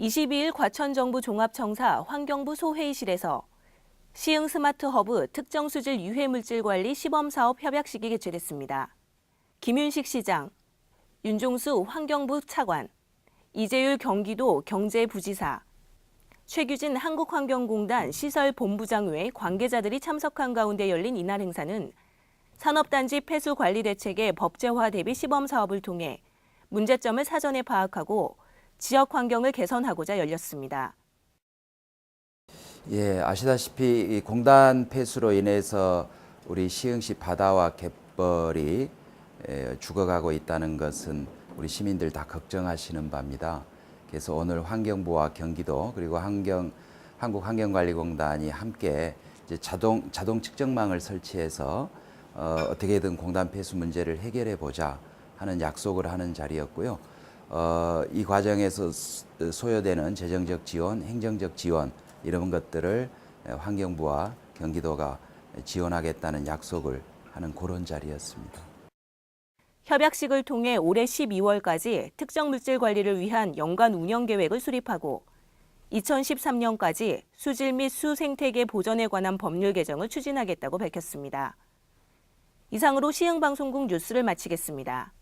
22일 과천정부 종합청사 환경부 소회의실에서 시흥 스마트 허브 특정 수질 유해 물질 관리 시범 사업 협약식이 개최됐습니다. 김윤식 시장, 윤종수 환경부 차관, 이재율 경기도 경제부지사, 최규진 한국환경공단 시설 본부장 외 관계자들이 참석한 가운데 열린 이날 행사는 산업단지 폐수 관리 대책의 법제화 대비 시범 사업을 통해 문제점을 사전에 파악하고 지역 환경을 개선하고자 열렸습니다. 예, 아시다시피 이 공단 폐수로 인해서 우리 시흥시 바다와 갯벌이 에, 죽어가고 있다는 것은 우리 시민들 다 걱정하시는 바입니다. 그래서 오늘 환경부와 경기도 그리고 환경 한국환경관리공단이 함께 자동 자동 측정망을 설치해서 어, 어떻게든 공단 폐수 문제를 해결해 보자 하는 약속을 하는 자리였고요. 어, 이 과정에서 스- 소요되는 재정적 지원, 행정적 지원 이런 것들을 환경부와 경기도가 지원하겠다는 약속을 하는 그런 자리였습니다. 협약식을 통해 올해 12월까지 특정 물질 관리를 위한 연간 운영 계획을 수립하고 2013년까지 수질 및 수생태계 보전에 관한 법률 개정을 추진하겠다고 밝혔습니다. 이상으로 시흥방송국 뉴스를 마치겠습니다.